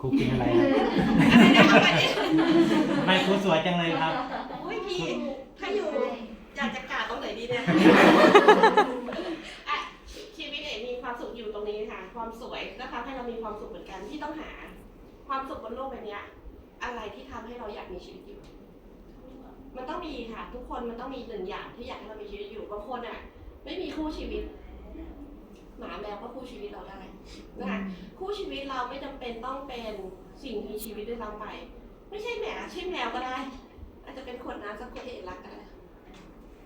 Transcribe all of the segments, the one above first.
ครูกินอะไรอะอะไรนะเอาไปดิไม่ครูสวยจังเลยครับ อุ้ยพี่ถ้าอยู่อยากจะกราดตรงไหนดีเนี่ยอะชีวิตเอกมีความสุขอยู่ตรงนี้ค่ะ ความสวยก็ทำให้เรามีความสุขเหมือนกันที่ต้องหา ความสุขบนโลกใบเนี้ยอะไรที่ทำให้เราอยากมีชีวิตอยู่ มันต้องมีค่ะ ทุกคนมันต้องมีหนึ่งอย่างที่อยากให้เรามีชีวิตอยู่บางคนอะ ไม่มีคู่ชีวิต หมาแมวก็คู่ชีวิตเราได้นะคะคู่ชีวิตเราไม่จำเป็นต้องเป็นสิ่งมีชีวิตด้วยซ้ำไป ไม่ใช่แมวใช่แมวก็ได้ อาจจะเป็นขวดน้ำสักขวดที่เอกรักก็ได้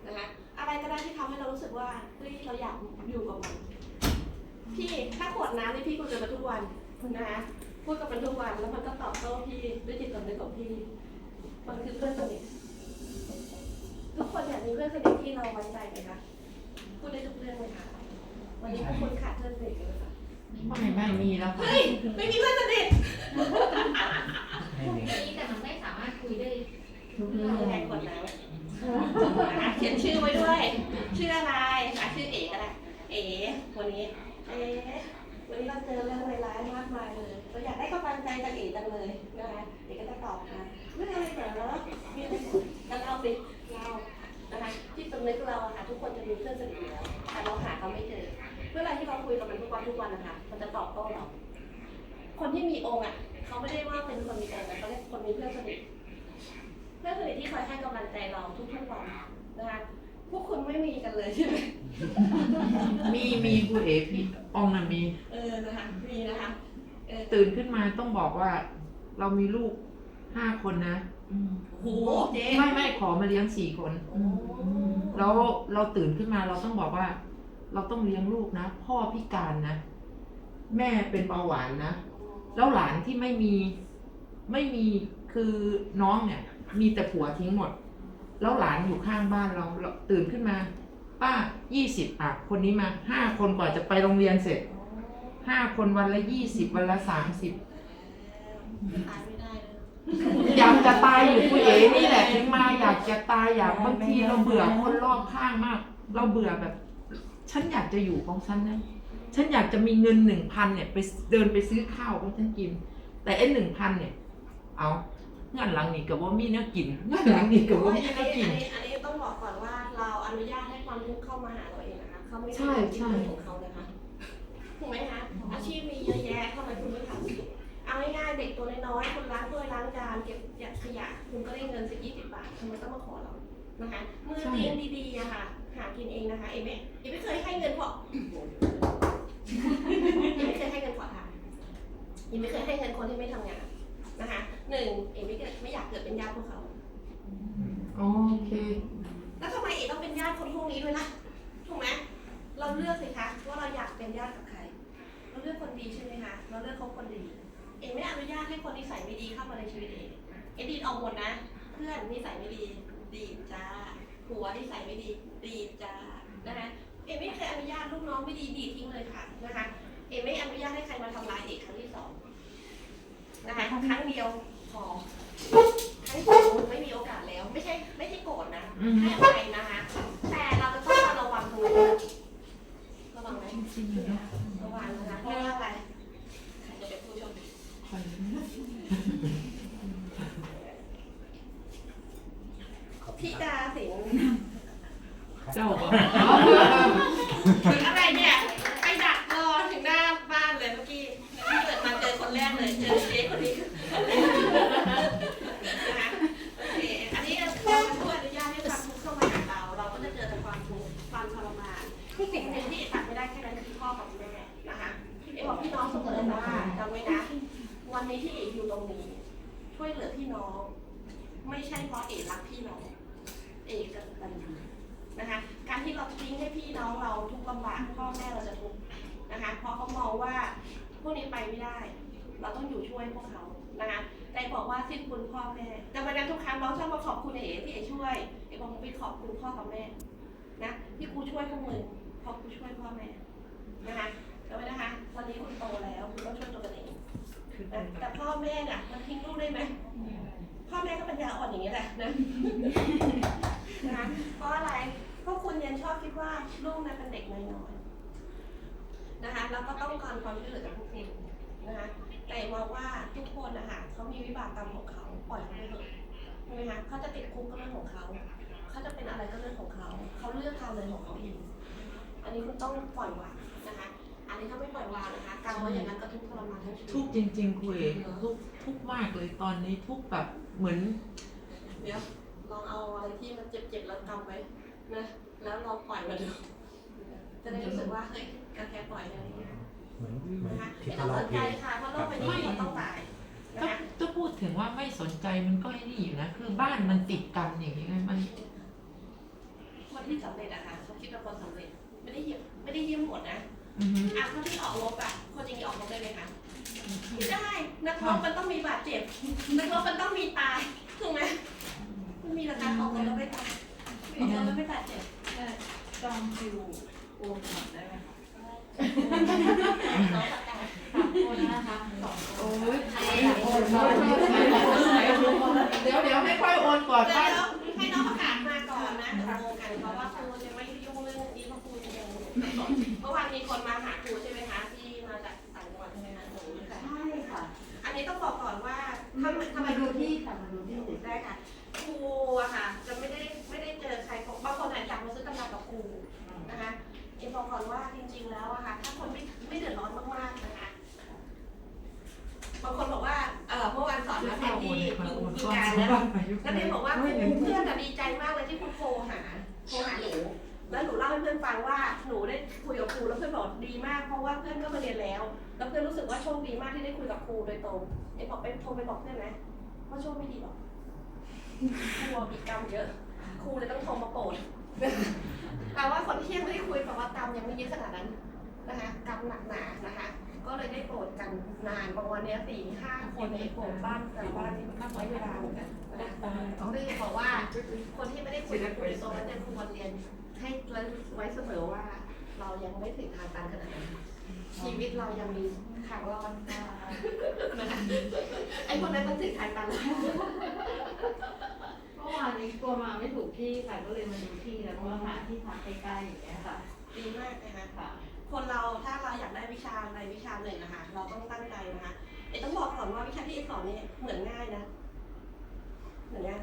นะคะอะไรก็ได้ที่ทำให้เรารู้สึกว่าเฮ้ยเราอยากอยู่กับมันพี่ถ้าขวดน้ำนี่พี่คุยกับมันทุกวันนะคะพูดกับมันทุกวันแล้วมันก็ตอบโต้พี่ด้วยจิตสำนึกของพี่มันคือเพื่อนสนิททุกคนอยากมีเพื่อนสนิทที่เราไว้ใจไหมคะพูดได้ทุกเรื่องเลยค่ะ วันนี้ทุกคนขาดเพื่อนสนิทเลยค่ะไม่ไม่มีแล้วค่ะเฮ้ย ไม่มีเพื่อนสนิทไม่มีนี่แต่มันไม่สามารถคุยได้ทุกเรื่องแทนขวดน้ำอะเขียนชื่อไว้ด้วย ชื่ออะไรอะชื่อเอ๋ก็ได้เอ๋วันนี้ เอ๋วันนี้เราเจอเรื่องร้ายๆมากมายเลย เราอยากได้กำลังใจจากเอ๋จังเลยนะคะเอ๋ก็จะตอบนะเรื่องอะไรเหรอมีอะไรกันเล่าสิเล่านะคะที่สำนึกเราอะค่ะทุกคนจะมีเพื่อนสนิทอยู่แล้วแต่เราหาเขาไม่ เจอเมื่อไหรที่เราคุยกับมันทุกวันทุกวันนะคะมันจะตอบโต้เราคนที่มีองค์อะเขาไม่ได้ว่าเป็นคนมีองค์นะเขาเรียกคนมีเพื่อนสนิทเพื่อนสนิทที่คอยให้กำลังใจเราทุกๆวันนะคะพวกคุณไม่มีกันเลยใช่ไหมมีมีครูเอพี่อองน่ะมี เออนะคะมีนะคะเออตื่นขึ้นมาต้องบอกว่า เรามีลูกห้าคนนะโหเจ๊ไม่ไม่ขอมาเลี้ยงสี่คนโอ้แล้วเราตื่นขึ้นมาเราต้องบอกว่า เราต้องเลี้ยงลูกนะ พ่อพิการนะ แม่เป็นเบาหวานนะ แล้วหลานที่ไม่มีไม่มีคือน้องเนี่ย มีแต่ผัวทิ้งหมด แล้วหลานอยู่ข้างบ้านเราเราตื่นขึ้นมา ป้ายี่สิบอะคนนี้มาห้าคนกว่าจะไปโรงเรียนเสร็จห้าคนวันละยี่สิบวันละสามสิบตายไม่ได้เลยอยากจะตายอยู่คุยเอ๋นี่แหละถึงมาอยากจะตายอยากบางทีเราเบื่อคนรอบข้างมาก เราเบื่อแบบ ฉันอยากจะอยู่ของฉันนะฉันอยากจะมีเงินหนึ่งพันเนี่ยไปเดินไปซื้อข้าวให้ฉันกิน แต่ไอ้หนึ่งพันเนี่ย เอาเงินหลังนี่กับว่ามีเนื้อกินเงินหลังนี่กับว่าอันมีนี้เนื้อกินอันนี้อันนี้ต้องบอกก่อนว่าเราอนุญาตให้ความทุกข์เข้ามาหาเราเองนะคะเขาไม่ใช่ใช่เป็นของเขานะคะถูกไหมคะอาชีพมีเยอะแยะทำไมคุณไม่ทำเอาง่ายๆเด็กตัวน้อยๆคุณล้างถ้วยล้างจานเก็บขยะคุณก็ได้เงินสิบยี่สิบบาททำไมต้องมาขอเรา นะคะมือเตียงดีๆอะค่ะ หากินเองนะคะ เอไม่เอไม่เคยให้เงินพอเอไม่เคยให้เงินขอทานเอไม่เคยให้เงินคนที่ไม่ทำงานนะคะหนึ่งเอไม่เกิดไม่อยากเกิดเป็นญาติพวกเขาโอเค แล้วทำไมเอต้องเป็นญาติคนพวกนี้ด้วยล่ะ ถูกไหมเราเลือกสิคะว่าเราอยากเป็นญาติกับใคร เราเลือกคนดีใช่ไหมคะ เราเลือกคบคนดี เองไม่อนุญาตให้คนนิสัยไม่ดีเข้ามาในชีวิตเองเอ็ดดีดออกหมดนะ เพื่อนนิสัยไม่ดี ดีดจ้าผัวนิสัยไม่ดีดีดจ้านะคะเอ็มไม่เคยอนุญาตลูกน้องไม่ดีดีดทิ้งเลยค่ะนะคะเอ็มไม่อนุญาตให้ใครมาทำร้ายเอกครั้งที่สองนะคะครั้งเดียวพอครั้งที่สองไม่มีโอกาสแล้ว ไม่ใช่ไม่ใช่โกรธนะ อืม ให้อภัยนะคะ แต่เราจะต้องระวังตรงนี้นะระวังไหมระวังนะคะเพราะว่าอะไรใครจะเป็นผู้โชคดีพี่ดาสิงห์ เจ้าบอกอะไรเนี่ย ไปดักรอถึงหน้าบ้านเลยเมื่อกี้เปิดมาเจอคนแรกเลยเจอเจ๊คนนี้นะคะโอเคอันนี้เราช่วยอนุญาตให้ความทุกข์เข้ามาหาเรา เราก็จะเจอแต่ความทุกข์ความทรมานสิ่งหนึ่งที่ตัดไม่ได้แค่นั้นคือพ่อกับแม่นะคะเอ๋บอกพี่น้องเสมอว่าจำไว้นะ วันนี้ที่เอ๋อยู่ตรงนี้ ช่วยเหลือพี่น้อง ไม่ใช่เพราะเอ๋รักพี่น้อง เอ๋กตันยู นะคะ การที่เราทิ้งให้พี่น้องเราทุกข์ลำบากพ่อแม่เราจะทุกข์นะคะ เพราะเขามองว่าพวกนี้ไปไม่ได้ เราต้องอยู่ช่วยพวกเขานะคะแต่บอกว่าสิ้นคุณพ่อแม่ แต่วันนั้นทุกครั้งน้องชอบมาขอบคุณเอ๋ที่เอ๋ช่วยเอ๋บอกมึงไปขอบคุณพ่อกับแม่นะที่กูช่วยพวกมึงเพราะกูช่วยพ่อแม่นะคะแล้วไว้นะคะวันนี้คุณโตแล้วคุณต้องช่วยตัวกันเองนะแต่พ่อแม่น่ะมันทิ้งลูกได้ไหมพ่อแม่ก็ปัญญาอ่อนอย่างนี้แหละนะนะเพราะอะไร เพราะคุณยังชอบคิดว่าลูกนั้นเป็นเด็กน้อยๆนะคะแล้วก็ต้องการความช่วยเหลือจากพวกคุณนะคะแต่มองว่าทุกวิบากกรรมของเขาปล่อยเขาไปเถอะใช่ไหมคะเขาจะติดคุกก็เรื่องของเขาเขาจะเป็นอะไรก็เรื่องของเขาเขาเลือกทางเลยของเขาเองอันนี้คุณต้องปล่อยวางนะคะ อันนี้ถ้าไม่ปล่อยวางนะคะกรรมไว้อย่างนั้นก็ทุกข์ทรมานทั้งชีวิตทุกข์จริงๆคุยทุกข์ทุกข์มากเลยตอนนี้ทุกข์แบบเหมือนเดี๋ยวลองเอาอะไรที่มันเจ็บๆแล้วกำไว้นะ แล้วลองปล่อยมาดูจะได้รู้สึกว่าเฮ้ยการแค่ปล่อยอะไรอย่างเงี้ยเหมือนเหมือนนะคะที่ไม่ทะต้องสเลาะนเพใจลงค่ะเพราะโลกใบนี้มันต้องตายนะถ้าคะถ้าพูดถึงว่าไม่สนใจมันก็ไอ้นี่อยู่นะ คือบ้านมันติดกันอย่างนี้ไงมัน คนที่สำเร็จอะค่ะเขาคิดว่าคนสำเร็จไม่ได้เยี่ยมไม่ได้เยี่ยมหมดนะอือฮึอะคนที่ออกรบอะคนอย่างนี้ออกรบได้ไหมคะไม่ได้นักรบมันต้องมีบาดเจ็บนักรบมันต้องมีตายถูกไหมไม่มีหลักการออกรบแล้วไม่ตายออกรบแล้วไม่บาดเจ็บ จองคิวโอนก่อนได้ไหมคะน้องประกาศสามคนนะคะสองคนโอ้ยโอนมาเดี๋ยวเดี๋ยวให้ค่อยโอนก่อนเดี๋ป้ายวให้น้องประกาศมาก่อนนะเดี๋ยวโมกันเพราะว่าครูจะไม่ยุ่งเรื่องนี้เพราะครูจะยังไม่สอนเมื่อวานมีคนมาหาครู นะคะเอ็มบอกก่อนว่าจริงๆแล้วอะค่ะถ้าคนไม่ไม่เดือดร้อนมากๆนะคะบางคนบอกว่าเออเมื่อวานสอนนะแทนที่อยู่ที่การนะนักเรียนบอกว่าครูเพื่อนอะดีใจมากเลยที่คุณโทรหาโทรหาหนูแล้วหนูเล่าให้เพื่อนฟังว่าหนูได้คุยกับครูแล้วเพื่อนบอกดีมากเพราะว่าเพื่อนก็มาเรียนแล้ว แล้วเพื่อนรู้สึกว่าโชคดีมากที่ได้คุยกับครูโดยตรงเอ็มบอกไปโทรไปบอกเพื่อนไหมว่าโชคไม่ดีหรอกครูมีกรรมเยอะครูเลยต้องโทรมาโปรดแต่ว่าคนที่ยังไม่ได้คุ ยังไม่เยอะขนาดนั้นนะคะกรรมหนักหนานะคะ ก็เลยได้โปรดกันนานประมาณเนี้ยสี่ห้าคนในโปรดบ้านแต่บ้านที่ไว้เวลาเหมือนกันนะคะเขาเลยบอกว่าคนที่ไม่ได้คุยกับครูโดยตรงแล้วจะควรเรียนให้ไว้เสมอว่า เรายังไม่ถึงทางตันขนาดนั้นชีวิตเรายังมีทางรอดไอ้คนนั้นมันถึงทางตันแล้วเมื่อวานนี้กลัวมาไม่ถูกที่ค่ะก็เลยมาดูที่แล้วก็หาที่พักใกล้ๆอย่างเงี้ยค่ะ ดีมากนะคะค่ะคนเราถ้าเราอยากได้วิชาอะไรวิชาหนึ่งนะคะ เราต้องตั้งใจนะคะเอ้ต้องบอกก่อนว่าวิชาที่เอสอนเนี่ยเหมือนง่ายนะ เหมือนง่าย